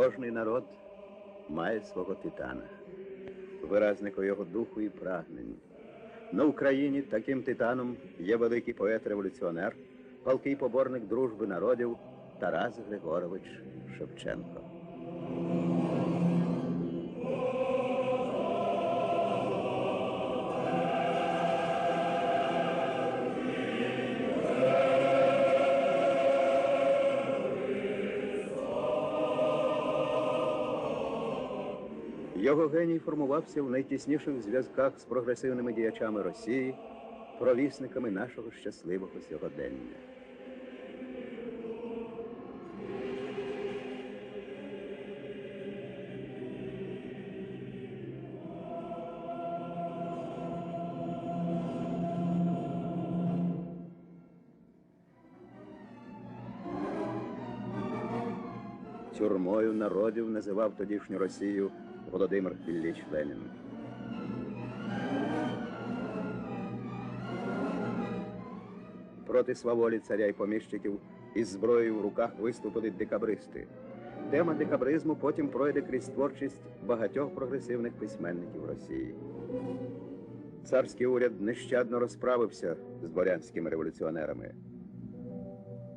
Кожний народ має свого титана, виразника його духу і прагнень. На Україні таким титаном є великий поет-революціонер, палкий поборник дружби народів Тарас Григорович Шевченко. Його геній формувався в найтісніших зв'язках з прогресивними діячами Росії, провісниками нашого щасливого сьогодення. Тюрмою народів називав тодішню Росію Володимир Ілліч Ленін. Проти сваволі царя і поміщиків із зброєю в руках виступили декабристи. Тема декабризму потім пройде крізь творчість багатьох прогресивних письменників Росії. Царський уряд нещадно розправився з дворянськими революціонерами.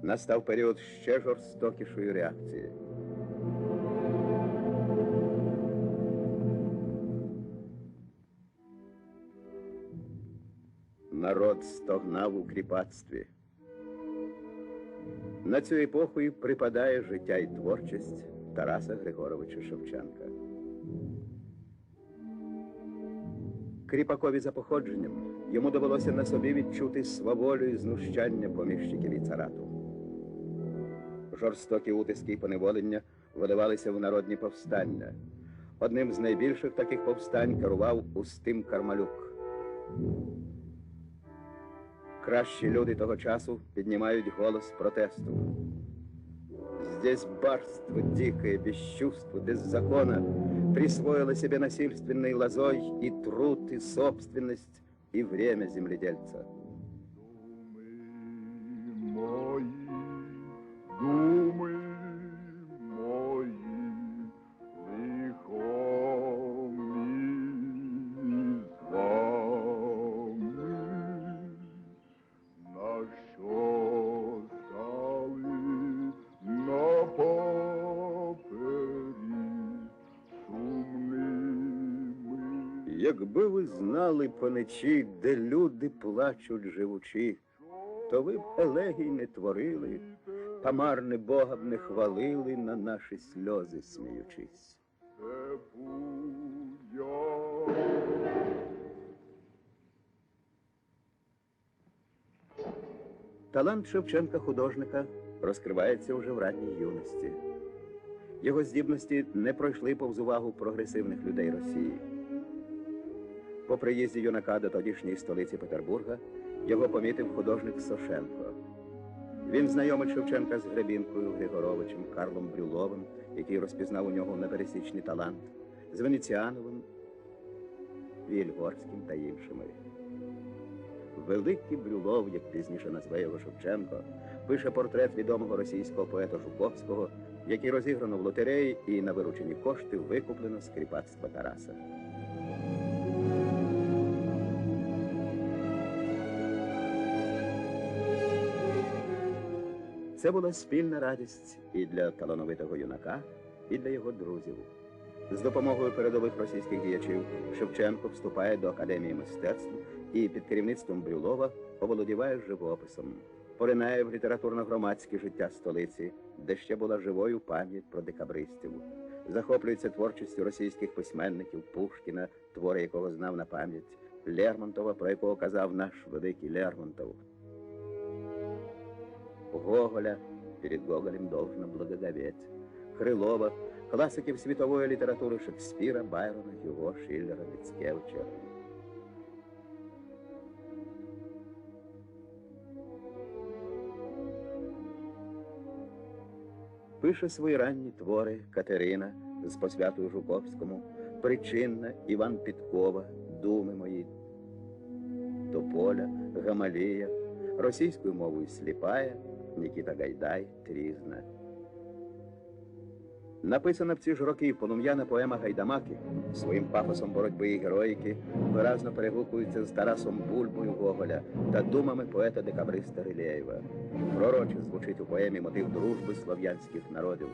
Настав період ще жорстокішої реакції. Народ стогнав у кріпацтві. На цю епоху і припадає життя і творчість Тараса Григоровича Шевченка. Кріпакові за походженням йому довелося на собі відчути сваволю і знущання поміщиків і царату. Жорстокі утиски і поневолення виливалися в народні повстання. Одним з найбільших таких повстань керував Устим Кармалюк. Кращі люди того часу піднімають голос протесту. Здесь барство дикое, бесчувство, без закона присвоило себе насильственной лозой и труд, и собственность, и время земледельца. Якби ви знали паничі, де люди плачуть живучи, то ви б елегій не творили, та марне Бога б не хвалили на наші сльози сміючись. Талант Шевченка художника розкривається вже в ранній юності. Його здібності не пройшли повз увагу прогресивних людей Росії. По приїзді юнака до тодішньої столиці Петербурга його помітив художник Сошенко. Він знайомить Шевченка з Гребінкою, Григоровичем, Карлом Брюловим, який розпізнав у нього непересічний талант, з Венеціановим, Вільгорським та іншими. Великий Брюлов, як пізніше назве його Шевченко, пише портрет відомого російського поета Жуковського, який розіграно в лотереї і на виручені кошти викуплено з кріпацтва Тараса. Це була спільна радість і для талановитого юнака, і для його друзів. З допомогою передових російських діячів Шевченко вступає до Академії мистецтв і під керівництвом Брюлова оволодіває живописом, поринає в літературно-громадське життя столиці, де ще була живою пам'ять про декабристів. Захоплюється творчістю російських письменників Пушкіна, твори якого знав на пам'ять, Лермонтова, про якого казав наш великий Лермонтов. Гоголя, перед Гоголем должно благоговеть, Крылова, классиков световой литературы Шекспира, Байрона, Юго, Шиллера, Мицкевича. Пише свої ранні твори Катерина з посвятою Жуковському, Причинна, Іван Підкова, Думи мої, Тополя, Гамалія, російською мовою Сліпая, Нікіта Гайдай, Трізна. Написана в ці ж роки полум'яна поема Гайдамаки своїм пафосом боротьби і героїки виразно перегукується з Тарасом Бульбою Гоголя та думами поета декабриста Рилєєва. Пророче звучить у поемі мотив дружби слов'янських народів.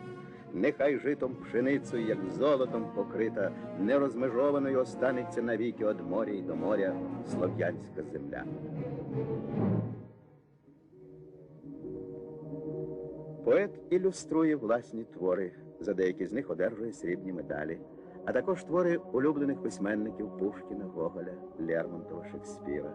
Нехай житом пшеницею, як золотом покрита, нерозмежованою останеться навіки од моря й до моря слов'янська земля. Поет ілюструє власні твори, за деякі з них одержує срібні медалі, а також твори улюблених письменників Пушкіна, Гоголя, Лермонтова, Шекспіра.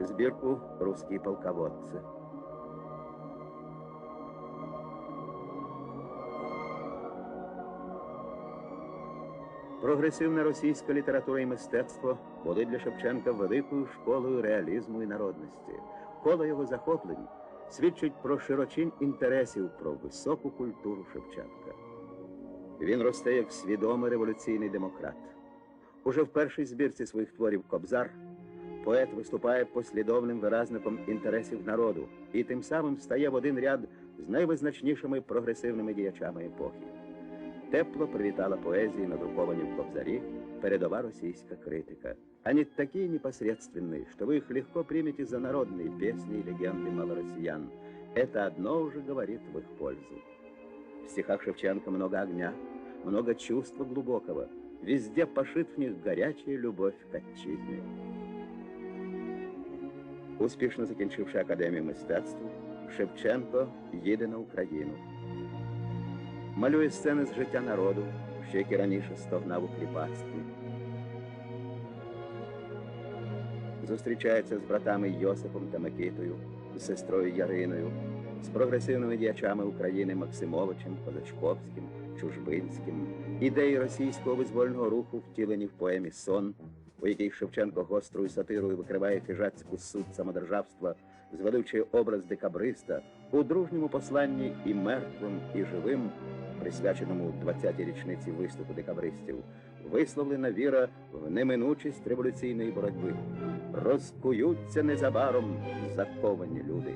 Збірку «Русські полководці». Прогресивна російська література і мистецтво були для Шевченка великою школою реалізму і народності. Коло його захоплень свідчить про широчінь інтересів про високу культуру Шевченка. Він росте як свідомий революційний демократ. Уже в першій збірці своїх творів Кобзар поет виступає послідовним виразником інтересів народу і тим самим стає в один ряд з найвизначнішими прогресивними діячами епохи. Тепло привітала поезії, надруковані в Кобзарі, передова российская критика. Они такие непосредственные, что вы их легко примете за народные песни и легенды малороссиян. Это одно уже говорит в их пользу. В стихах Шевченко много огня, много чувства глубокого. Везде пошит в них горячая любовь к отчизне. Успішно закінчивши академію мистецтв, Шевченко їде на Україну. Малює сцени з життя народу, що як і раніше стогнав у кріпацтві. Зустрічається з братами Йосипом та Микитою, з сестрою Яриною, з прогресивними діячами України Максимовичем, Козачковським, Чужбинським, ідеї російського визвольного руху втілені в поемі Сон, у якій Шевченко гострою сатирою викриває хижацьку суть самодержавства, звеличує образ декабриста у дружньому посланні і мертвим, і живим, присвяченому 20-й річниці виступу декабристів, висловлена віра в неминучість революційної боротьби. Розкуються незабаром заковані люди.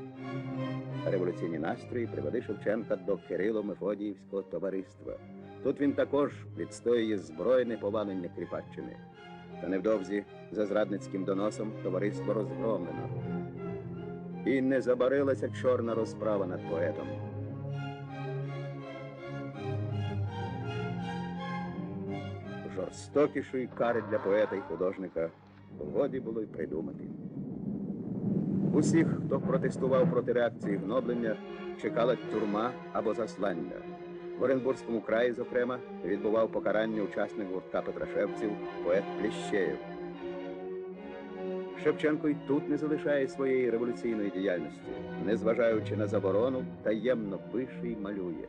Революційні настрої привели Шевченка до Кирило-Мефодіївського товариства. Тут він також відстоює збройне повалення Кріпаччини. Та невдовзі за зрадницьким доносом товариство розгромлено. І не забарилася чорна розправа над поетом. Жорстокішої кари для поета і художника годі було й придумати. Усіх, хто протестував проти реакції гноблення, чекала тюрма або заслання. В Оренбурзькому краї, зокрема, відбував покарання учасник гуртка Петрашевців, поет Пліщеєв. Шевченко й тут не залишає своєї революційної діяльності, незважаючи на заборону, таємно пише й малює.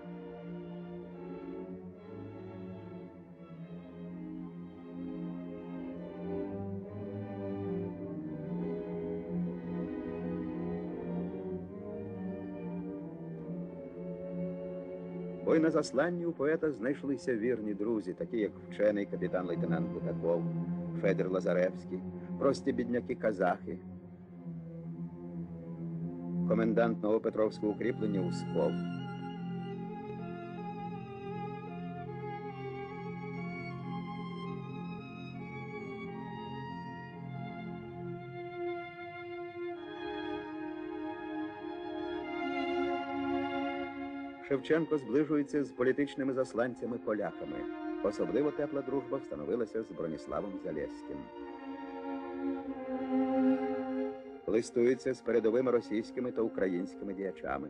Бо й на засланні у поета знайшлися вірні друзі, такі як вчений капітан-лейтенант Бутаков, Федір Лазаревський, прості бідняки казахи, комендант Новопетровського укріплення Усков. Шевченко зближується з політичними засланцями поляками. Особливо тепла дружба встановилася з Броніславом Залєзьким. Листується з передовими російськими та українськими діячами.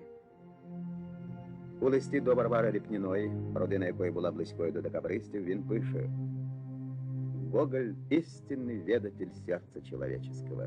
У листі до Варвари Ріпніної, родина якої була близькою до декабристів, він пише: Гоголь істинний ведатель серця человеческого.